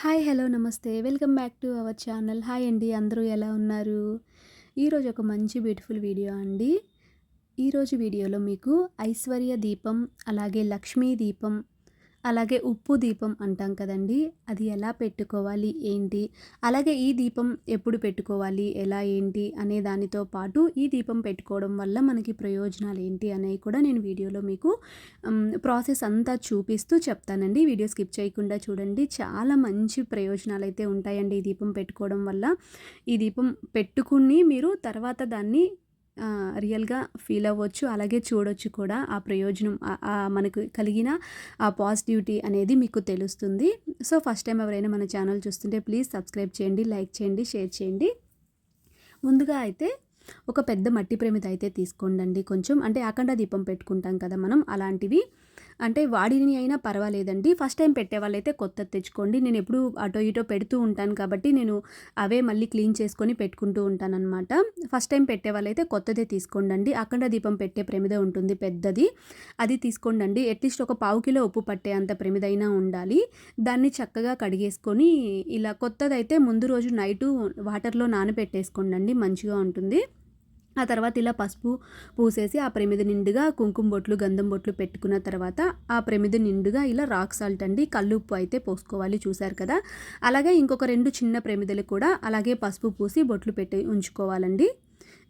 Hi hello నమస్తే. Welcome back to our channel. Hi అండి అందరూ ఎలా ఉన్నారు? ఈరోజు ఒక మంచి బ్యూటిఫుల్ వీడియో అండి. ఈరోజు వీడియోలో మీకు ఐశ్వర్య దీపం అలాగే లక్ష్మీ దీపం అలాగే ఉప్పు దీపం అంటాం కదండి. అది ఎలా పెట్టుకోవాలి ఏంటి? అలాగే ఈ దీపం ఎప్పుడు పెట్టుకోవాలి ఎలా ఏంటి అనే దానితో పాటు ఈ దీపం పెట్టుకోవడం వల్ల మనకి ప్రయోజనాలు ఏంటి అనేవి కూడా నేను వీడియోలో మీకు ప్రాసెస్ అంతా చూపిస్తూ చెప్తానండి. వీడియో స్కిప్ చేయకుండా చూడండి. చాలా మంచి ప్రయోజనాలు అయితే ఉంటాయండి ఈ దీపం పెట్టుకోవడం వల్ల. ఈ దీపం పెట్టుకుని మీరు తర్వాత దాన్ని రియల్గా ఫీల్ అవ్వచ్చు. అలాగే చూడొచ్చు కూడా ఆ ప్రయోజనం మనకు కలిగిన ఆ పాజిటివిటీ అనేది మీకు తెలుస్తుంది. సో ఫస్ట్ టైం ఎవరైనా మన ఛానల్ చూస్తుంటే ప్లీజ్ సబ్స్క్రైబ్ చేయండి లైక్ చేయండి షేర్ చేయండి. ముందుగా అయితే ఒక పెద్ద మట్టి ప్రమిద అయితే తీసుకోండి కొంచెం. అంటే అఖండ దీపం పెట్టుకుంటాం కదా మనం అలాంటివి. అంటే వాడిని అయినా పర్వాలేదండి. ఫస్ట్ టైం పెట్టే వాళ్ళైతే కొత్తది తెచ్చుకోండి. నేను ఎప్పుడు అటో ఇటో పెడుతూ ఉంటాను కాబట్టి నేను అవే మళ్ళీ క్లీన్ చేసుకొని పెట్టుకుంటూ ఉంటానన్నమాట. ఫస్ట్ టైం పెట్టే వాళ్ళైతే కొత్తదే తీసుకోండి అఖండ దీపం పెట్టే ప్రమిద ఉంటుంది పెద్దది. అది తీసుకోండి అట్లీస్ట్ ఒక పావు కిలో ఉప్పు పట్టే అంత ప్రమిదైనా ఉండాలి. దాన్ని చక్కగా కడిగేసుకొని ఇలా కొత్తదైతే ముందు రోజు నైటు వాటర్లో నానబెట్టేసుకోండి మంచిగా ఉంటుంది. ఆ తర్వాత ఇలా పసుపు పూసేసి ఆ ప్రమిద నిండుగా కుంకుమ బొట్లు గంధం బొట్లు పెట్టుకున్న తర్వాత ఆ ప్రమిద నిండుగా ఇలా రాక్ సాల్ట్ అండి కల్లుప్పు అయితే పోసుకోవాలి చూశారు కదా. అలాగే ఇంకొక రెండు చిన్న ప్రమిదలు కూడా అలాగే పసుపు పూసి బొట్లు పెట్టి ఉంచుకోవాలండి.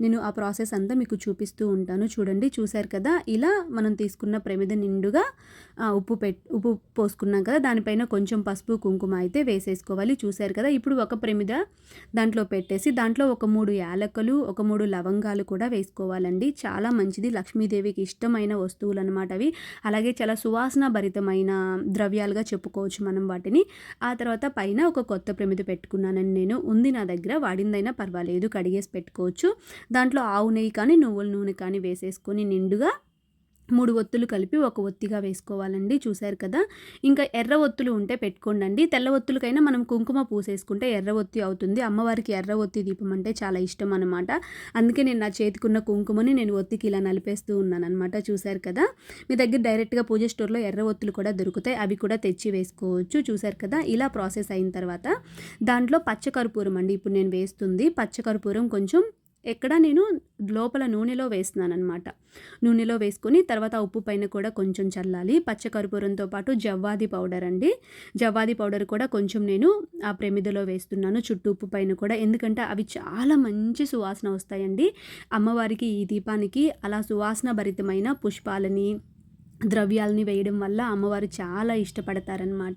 నేను ఆ ప్రాసెస్ అంతా మీకు చూపిస్తూ ఉంటాను. చూడండి చూశారు కదా? ఇలా మనం తీసుకున్న ప్రమిద నిండుగా ఉప్పు పెట్ ఉప్పు పోసుకున్నాం కదా? దానిపైన కొంచెం పసుపు కుంకుమ అయితే వేసేసుకోవాలి. చూశారు కదా? ఇప్పుడు ఒక ప్రమిద దాంట్లో పెట్టేసి దాంట్లో ఒక మూడు యాలకులు ఒక మూడు లవంగాలు కూడా వేసుకోవాలండి. చాలా మంచిది. లక్ష్మీదేవికి ఇష్టమైన వస్తువులు అనమాట అవి. అలాగే చాలా సువాసన భరితమైన ద్రవ్యాలుగా చెప్పుకోవచ్చు మనం వాటిని. ఆ తర్వాత పైన ఒక కొత్త ప్రమిద పెట్టుకున్నానని నేను. ఉంది నా దగ్గర వాడిందైనా పర్వాలేదు. కడిగేసి పెట్టుకోవచ్చు. దాంట్లో ఆవు నెయ్యి కానీ నువ్వుల నూనె కానీ వేసేసుకొని నిండుగా మూడు ఒత్తులు కలిపి ఒక ఒత్తిగా వేసుకోవాలండి చూశారు కదా. ఇంకా ఎర్ర ఒత్తులు ఉంటే పెట్టుకోండి తెల్ల ఒత్తులకైనా మనం కుంకుమ పూసేసుకుంటే ఎర్ర ఒత్తి అవుతుంది. అమ్మవారికి ఎర్ర ఒత్తి దీపం అంటే చాలా ఇష్టం అనమాట అందుకే నేను నా చేతికున్న కుంకుమని నేను ఒత్తికి ఇలా నలిపేస్తూ ఉన్నాను అనమాట చూశారు కదా. మీ దగ్గర డైరెక్ట్గా పూజ స్టోర్లో ఎర్ర ఒత్తులు కూడా దొరుకుతాయి. అవి కూడా తెచ్చి వేసుకోవచ్చు చూశారు కదా. ఇలా ప్రాసెస్ అయిన తర్వాత దాంట్లో పచ్చకర్పూరం అండి. ఇప్పుడు నేను వేస్తుంది. పచ్చకర్పూరం కొంచెం ఎక్కడ నేను లోపల నూనెలో వేస్తున్నాను అనమాట నూనెలో వేసుకొని తర్వాత ఉప్పు పైన కూడా కొంచెం చల్లాలి. పచ్చకర్పూరంతో పాటు జవ్వాది పౌడర్ అండి. జవ్వాది పౌడర్ కూడా కొంచెం నేను ఆ ప్రమిదలో వేస్తున్నాను. చుట్టూ ఉప్పు పైన కూడా. ఎందుకంటే అవి చాలా మంచి సువాసన వస్తాయండి. అమ్మవారికి ఈ దీపానికి అలా సువాసన భరితమైన పుష్పాలని ద్రవ్యాలని వేయడం వల్ల అమ్మవారు చాలా ఇష్టపడతారనమాట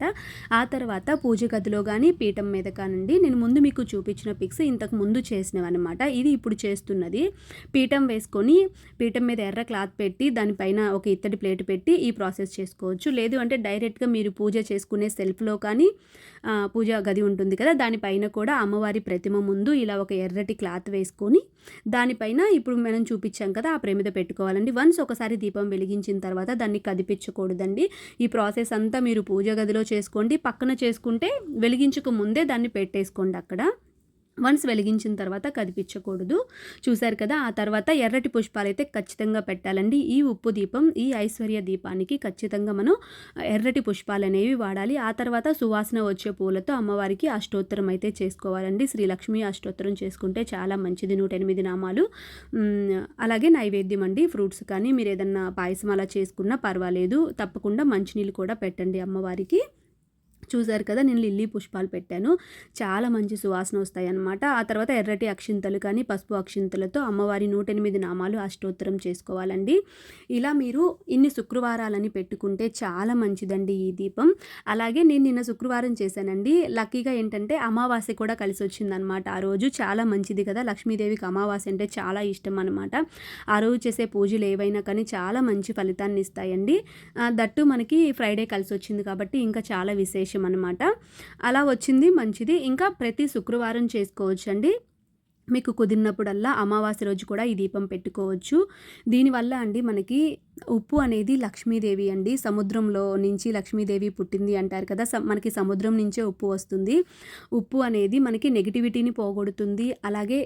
ఆ తర్వాత పూజ గదిలో కానీ పీఠం మీద కానండి నేను ముందు మీకు చూపించిన పిక్స్ ఇంతకు ముందు చేసినవన్నమాట. ఇది ఇప్పుడు చేస్తున్నది. పీఠం వేసుకొని పీఠం మీద ఎర్ర క్లాత్ పెట్టి దానిపైన ఒక ఇత్తడి ప్లేట్ పెట్టి ఈ ప్రాసెస్ చేసుకోవచ్చు. లేదు అంటే డైరెక్ట్గా మీరు పూజ చేసుకునే సెల్ఫ్లో కానీ పూజ గది ఉంటుంది కదా దానిపైన కూడా అమ్మవారి ప్రతిమ ముందు ఇలా ఒక ఎర్రటి క్లాత్ వేసుకొని దానిపైన ఇప్పుడు మనం చూపించాం కదా ఆ ప్రేమిద పెట్టుకోవాలండి. వన్స్ ఒకసారి దీపం వెలిగించిన తర్వాత దాన్ని కదిపించకూడదండి. ఈ ప్రాసెస్ అంతా మీరు పూజ గదిలో చేసుకోండి. పక్కన చేసుకుంటే వెలిగించక ముందే దాన్ని పెట్టేసుకోండి అక్కడ. వన్స్ వెలిగించిన తర్వాత కదిపించకూడదు. చూశారు కదా ఆ తర్వాత ఎర్రటి పుష్పాలు అయితే ఖచ్చితంగా పెట్టాలండి. ఈ ఉప్పు దీపం ఈ ఐశ్వర్య దీపానికి ఖచ్చితంగా మనం ఎర్రటి పుష్పాలు అనేవి వాడాలి. ఆ తర్వాత సువాసన వచ్చే పూలతో అమ్మవారికి అష్టోత్తరం అయితే చేసుకోవాలండి. శ్రీలక్ష్మి అష్టోత్తరం చేసుకుంటే చాలా మంచిది. నూట ఎనిమిది నామాలు. అలాగే నైవేద్యం అండి. ఫ్రూట్స్ కానీ మీరు ఏదన్నా పాయసం అలా చేసుకున్నా పర్వాలేదు. తప్పకుండా మంచినీళ్ళు కూడా పెట్టండి అమ్మవారికి. చూసారు కదా నేను లిల్లీ పుష్పాలు పెట్టాను. చాలా మంచి సువాసన వస్తాయి అన్నమాట ఆ తర్వాత ఎర్రటి అక్షింతలు కానీ పసుపు అక్షింతలతో అమ్మవారి నూట ఎనిమిది నామాలు అష్టోత్తరం చేసుకోవాలండి. ఇలా మీరు ఇన్ని శుక్రవారాలని పెట్టుకుంటే చాలా మంచిదండి ఈ దీపం. అలాగే నేను నిన్న శుక్రవారం చేశానండి. లక్కీగా ఏంటంటే అమావాస్య కూడా కలిసి వచ్చిందనమాట ఆ రోజు చాలా మంచిది కదా లక్ష్మీదేవికి అమావాస్య అంటే చాలా ఇష్టం అనమాట ఆ రోజు చేసే పూజలు ఏవైనా కానీ చాలా మంచి ఫలితాన్ని ఇస్తాయండి. దట్టు మనకి ఫ్రైడే కలిసి వచ్చింది కాబట్టి ఇంకా చాలా విశేషం విషయం అనమాట అలా వచ్చింది మంచిది. ఇంకా ప్రతి శుక్రవారం చేసుకోవచ్చండి. మీకు కుదిరినప్పుడల్లా అమావాస్య రోజు కూడా ఈ దీపం పెట్టుకోవచ్చు. దీనివల్ల అండి మనకి ఉప్పు అనేది లక్ష్మీదేవి అండి. సముద్రంలో నుంచి లక్ష్మీదేవి పుట్టింది అంటారు కదా స మనకి సముద్రం నుంచే ఉప్పు వస్తుంది. ఉప్పు అనేది మనకి నెగిటివిటీని పోగొడుతుంది. అలాగే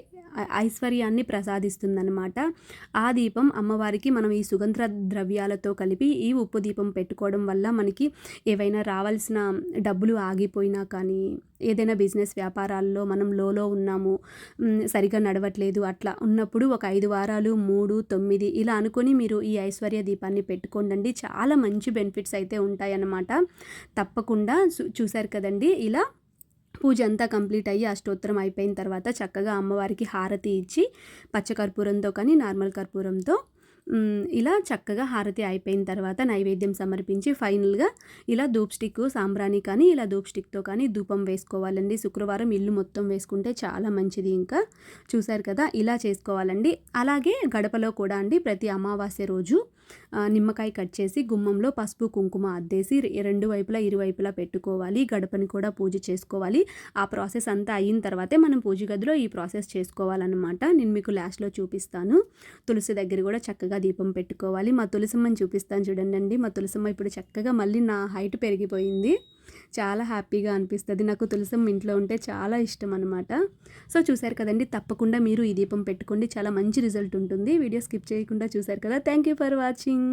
ఐశ్వర్యాన్ని ప్రసాదిస్తుందన్నమాట. ఆ దీపం అమ్మవారికి మనం ఈ సుగంధ ద్రవ్యాలతో కలిపి ఈ ఉప్పు దీపం పెట్టుకోవడం వల్ల మనకి ఏవైనా రావాల్సిన డబ్బులు ఆగిపోయినా కానీ ఏదైనా బిజినెస్ వ్యాపారాల్లో మనం లోలో ఉన్నాము సరిగా నడవట్లేదు అట్లా ఉన్నప్పుడు ఒక ఐదు వారాలు మూడు తొమ్మిది ఇలా అనుకొని మీరు ఈ ఐశ్వర్య దీపాన్ని పెట్టుకోండి చాలా మంచి బెనిఫిట్స్ అయితే ఉంటాయన్నమాట. తప్పకుండా చూ- చూశారు కదండి? ఇలా పూజ అంతా కంప్లీట్ అయ్యి అష్టోత్తరం అయిపోయిన తర్వాత చక్కగా అమ్మవారికి హారతి ఇచ్చి పచ్చ కర్పూరంతో కానీ నార్మల్ కర్పూరంతో ఇలా చక్కగా హారతి అయిపోయిన తర్వాత నైవేద్యం సమర్పించి ఫైనల్గా ఇలా ధూప్ స్టిక్ సాంబ్రాణి కానీ ఇలా ధూప్ స్టిక్తో కానీ ధూపం వేసుకోవాలండి. శుక్రవారం ఇల్లు మొత్తం వేసుకుంటే చాలా మంచిది ఇంకా. చూశారు కదా ఇలా చేసుకోవాలండి. అలాగే గడపలో కూడా అండి ప్రతి అమావాస్య రోజు నిమ్మకాయ కట్ చేసి గుమ్మంలో పసుపు కుంకుమ అద్దేసి రెండు వైపులా ఇరువైపులా పెట్టుకోవాలి. గడపని కూడా పూజ చేసుకోవాలి. ఆ ప్రాసెస్ అంతా అయిన తర్వాతే మనం పూజ గదిలో ఈ ప్రాసెస్ చేసుకోవాలన్నమాట. నేను మీకు లాస్ట్లో చూపిస్తాను. తులసి దగ్గర కూడా చక్కగా దీపం పెట్టుకోవాలి. మా తులసమ్మని చూపిస్తాను చూడండి అండి మా తులసమ్మ ఇప్పుడు చక్కగా మళ్ళీ నా హైట్ పెరిగిపోయింది. చాలా హ్యాపీగా అనిపిస్తుంది. నాకు తులసమ్మ ఇంట్లో ఉంటే చాలా ఇష్టం అనమాట సో చూశారు కదండి తప్పకుండా మీరు ఈ దీపం పెట్టుకోండి. చాలా మంచి రిజల్ట్ ఉంటుంది. వీడియో స్కిప్ చేయకుండా చూశారు కదా. Thank you for watching.